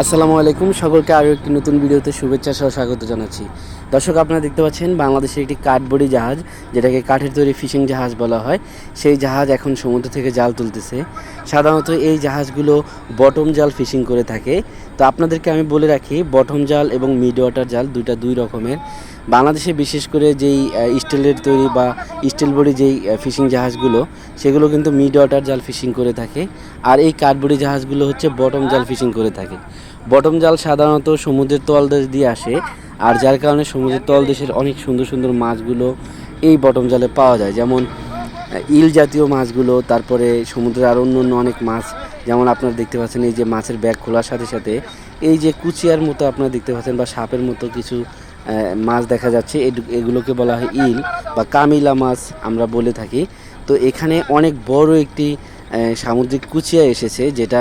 আসসালামু আলাইকুম। সকলকে আরও একটি নতুন ভিডিওতে শুভেচ্ছা সহ স্বাগত জানাচ্ছি। দর্শক, আপনারা দেখতে পাচ্ছেন, বাংলাদেশের একটি কাঠবড়ি জাহাজ, যেটাকে কাঠের তৈরি ফিশিং জাহাজ বলা হয়। সেই জাহাজ এখন সমুদ্র থেকে জাল তুলতেছে। সাধারণত এই জাহাজগুলো বটম জাল ফিশিং করে থাকে। তো আপনাদেরকে আমি বলে রাখি, বটম জাল এবং মিড ওয়াটার জাল দুইটা দুই রকমের। বাংলাদেশে বিশেষ করে যেই স্টিলের তৈরি বা স্টিল বডি যেই ফিশিং জাহাজগুলো, সেগুলো কিন্তু মিড ওয়াটার জাল ফিশিং করে থাকে। আর এই কাঠবড়ি জাহাজগুলো হচ্ছে বটম জাল ফিশিং করে থাকে। বটম জাল সাধারণত সমুদ্রের তলদেশ দিয়ে আসে, আর যার কারণে সমুদ্রের তলদেশের অনেক সুন্দর সুন্দর মাছগুলো এই বটম জালে পাওয়া যায়। যেমন ইল জাতীয় মাছগুলো, তারপরে সমুদ্রের আর অন্য অন্য অনেক মাছ, যেমন আপনারা দেখতে পাচ্ছেন এই যে মাছের ব্যাগ খোলার সাথে সাথে, এই যে কুচিয়ার মতো আপনারা দেখতে পাচ্ছেন বা সাপের মতো কিছু মাছ দেখা যাচ্ছে এগুলোকে বলা হয় ইল বা কামিলা মাছ আমরা বলে থাকি। তো এখানে অনেক বড় একটি সামুদ্রিক কুচিয়া এসেছে যেটা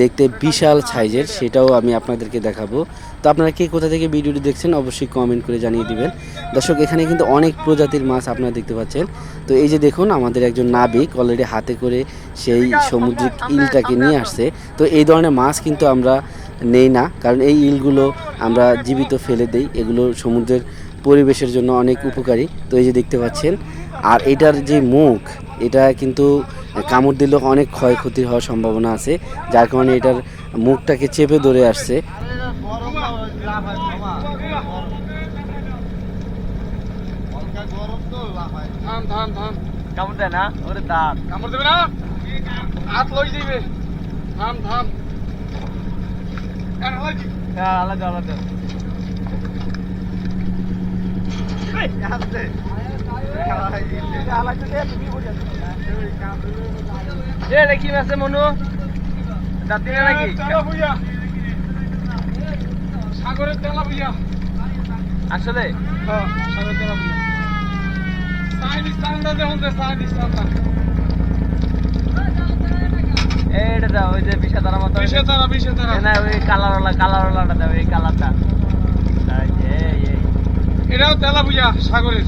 দেখতে বিশাল সাইজের সেটাও আমি আপনাদেরকে দেখাবো। তো আপনারা কে কোথা থেকে ভিডিওটি দেখছেন অবশ্যই কমেন্ট করে জানিয়ে দিবেন। দর্শক এখানে কিন্তু অনেক প্রজাতির মাছ আপনারা দেখতে পাচ্ছেন। তো এই যে দেখুন আমাদের একজন নাবিক অলরেডি হাতে করে সেই সমুদ্রিক ইলটাকে নিয়ে আসছে। তো এই ধরনের মাছ কিন্তু আমরা নেই না। কারণ এই ইলগুলো আমরা জীবিত ফেলে দেই। এগুলো সমুদ্রের পরিবেশের জন্য অনেক উপকারী। তো এই যে দেখতে পাচ্ছেন আর এটার যে মুখ এটা কিন্তু কামড় দিলেও অনেক ক্ষয়ক্ষতি হওয়ার সম্ভাবনা আছে। যার কারণে এটার মুখটাকে চেপে ধরে আসছে। কামড় দেয় না? ওরে দাঁত। কামড় দেবে না? হাত লই যাইবে। থাম থাম। হ্যাঁ আলাদা আলাদা। কি মাছে মনু? দাঁত নাকি? সাগরের তেলা বুইয়া আসলে? হ্যাঁ সাগরের তেলা বুইয়া চাইনিজ টান্দা দেখুন যে চাইনিজ টান্দা এইটা দাও ওই যে তারা মতো। বিশে তারা বিশে তারা না ওই কালার ওলা কালার ওলাটা দাও এই কালারটা এটাও সাগরের।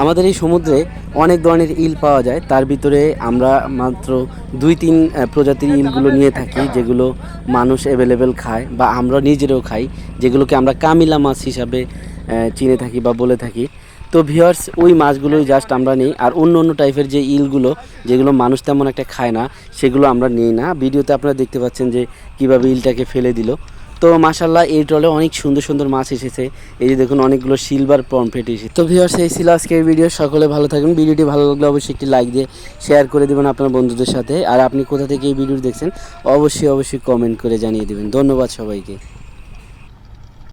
আমাদের এই সমুদ্রে অনেক ধরনের ইল পাওয়া যায়। তার ভিতরে আমরা মাত্র দুই তিন প্রজাতির ইলগুলো নিয়ে থাকি যেগুলো মানুষ অ্যাভেলেবেল খায় বা আমরা নিজেরাও খাই যেগুলোকে আমরা কামিলা মাছ হিসাবে চিনে থাকি বা বলে থাকি। তো ভিওয়ার্স ওই মাছগুলোই জাস্ট আমরা নিই। আর অন্য অন্য টাইপের যে ইলগুলো, যেগুলো মানুষ তেমন একটা খায় না, সেগুলো আমরা নিই না। ভিডিওতে আপনারা দেখতে পাচ্ছেন যে কীভাবে ইলটাকে ফেলে দিল। তো মাশাল্লাহ এই ট্রলে অনেক সুন্দর সুন্দর মাছ এসেছে। এই যে দেখুন, অনেকগুলো সিলভার পমফ্রেট এসেছে। তো ভিউয়ার্স এই ছিল আজকের ভিডিও সকলে ভালো থাকবেন। ভিডিওটি ভালো লাগলে অবশ্যই একটি লাইক দিয়ে শেয়ার করে দেবেন আপনার বন্ধুদের সাথে। আর আপনি কোথা থেকে এই ভিডিও দেখছেন, অবশ্যই অবশ্যই কমেন্ট করে জানিয়ে দেবেন। ধন্যবাদ সবাইকে।